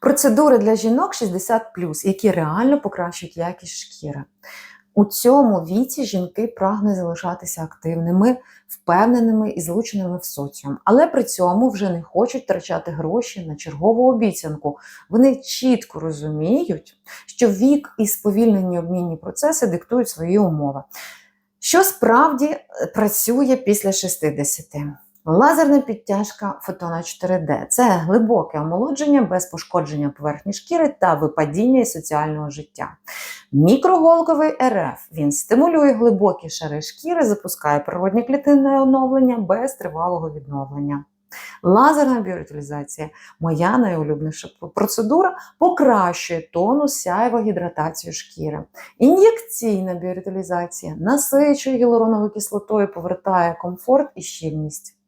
Процедури для жінок 60 які реально покращують якість шкіри. У цьому віці жінки прагнуть залишатися активними, впевненими і злученими в соціум, але при цьому вже не хочуть втрачати гроші на чергову обіцянку. Вони чітко розуміють, що вік і сповільнені обмінні процеси диктують свої умови. Що справді е, працює після 60? Лазерна підтяжка фотона 4D це глибоке омолодження без пошкодження поверхні шкіри та випадіння із соціального життя. Мікроголковий РФ він стимулює глибокі шари шкіри, запускає природне клітинне оновлення без тривалого відновлення. Лазерна біориталізація моя найулюбленіша процедура покращує тонус сяйво гідратацію шкіри. Ін'єкційна біориталізація насичує гіалуроновою кислотою, повертає комфорт і щільність.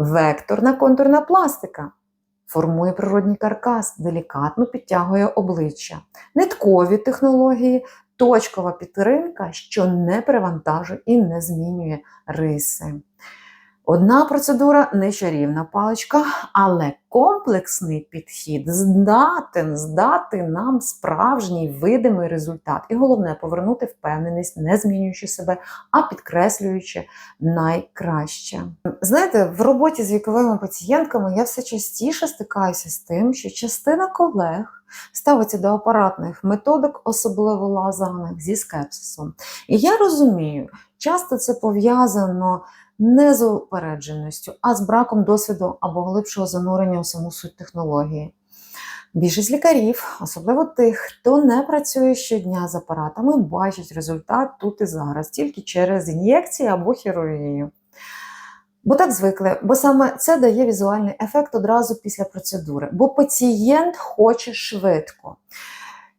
Векторна контурна пластика формує природній каркас, делікатно підтягує обличчя. Ниткові технології, точкова підтримка, що не перевантажує і не змінює риси. Одна процедура не чарівна паличка, але комплексний підхід здатен здати нам справжній видимий результат. І головне повернути впевненість, не змінюючи себе, а підкреслюючи найкраще. Знаєте, в роботі з віковими пацієнтками я все частіше стикаюся з тим, що частина колег ставиться до апаратних методик, особливо лазерних, зі скепсисом. І я розумію, часто це пов'язано не з упередженістю, а з браком досвіду або глибшого занурення у саму суть технології. Більшість лікарів, особливо тих, хто не працює щодня з апаратами, бачать результат тут і зараз, тільки через ін'єкції або хірургію. Бо так звикли, бо саме це дає візуальний ефект одразу після процедури, бо пацієнт хоче швидко.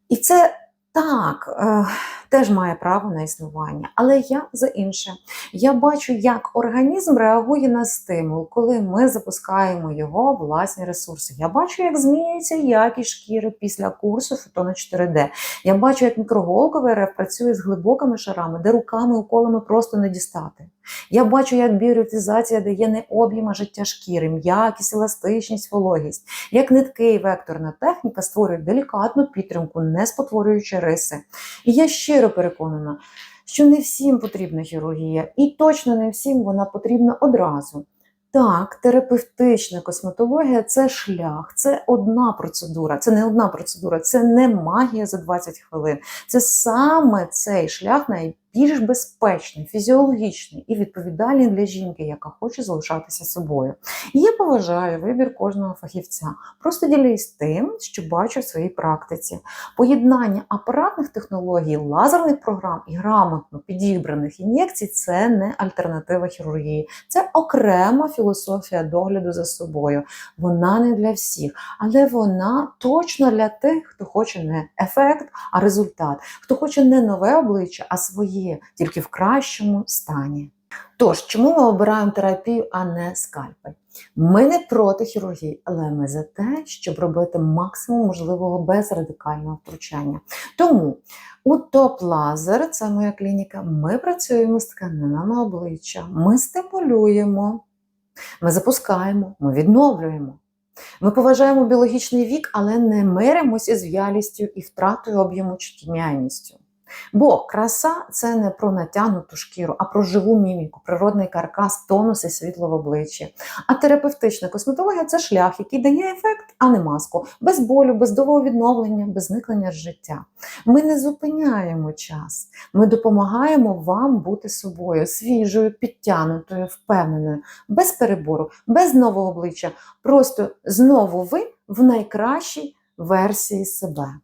І це так, е, теж має право на існування. Але я за інше. Я бачу, як організм реагує на стимул, коли ми запускаємо його власні ресурси. Я бачу, як змінюється якість шкіри після курсу фотона 4D. Я бачу, як мікроголковий РФ працює з глибокими шарами, де руками уколами просто не дістати. Я бачу, як біоритизація дає не об'єм, а життя шкіри, м'якість, еластичність, вологість, як нитки і векторна техніка створюють делікатну підтримку, не спотворюючи риси. І я щиро переконана, що не всім потрібна хірургія, і точно не всім вона потрібна одразу. Так, терапевтична косметологія це шлях, це одна процедура, це не одна процедура, це не магія за 20 хвилин. Це саме цей шлях найбільш безпечний, фізіологічний і відповідальний для жінки, яка хоче залишатися собою. І я поважаю вибір кожного фахівця. Просто ділюсь тим, що бачу в своїй практиці. Поєднання апаратних технологій, лазерних програм і грамотно підібраних ін'єкцій це не альтернатива хірургії, це окрема філософія догляду за собою. Вона не для всіх, але вона точно для тих, хто хоче не ефект, а результат, хто хоче не нове обличчя, а своє, тільки в кращому стані. Тож, чому ми обираємо терапію, а не скальпель? Ми не проти хірургії, але ми за те, щоб робити максимум можливого без радикального втручання. Тому у топ-лазер, це моя клініка, ми працюємо з тканинами обличчя, ми стимулюємо, ми запускаємо, ми відновлюємо. Ми поважаємо біологічний вік, але не миримося з в'ялістю і втратою об'єму чи тьмяністю. Бо краса це не про натягнуту шкіру, а про живу міміку, природний каркас, тонус і світло в обличчі. А терапевтична косметологія це шлях, який дає ефект, а не маску, без болю, без довгого відновлення, без зникнення з життя. Ми не зупиняємо час, ми допомагаємо вам бути собою, свіжою, підтягнутою, впевненою, без перебору, без нового обличчя. Просто знову ви в найкращій версії себе.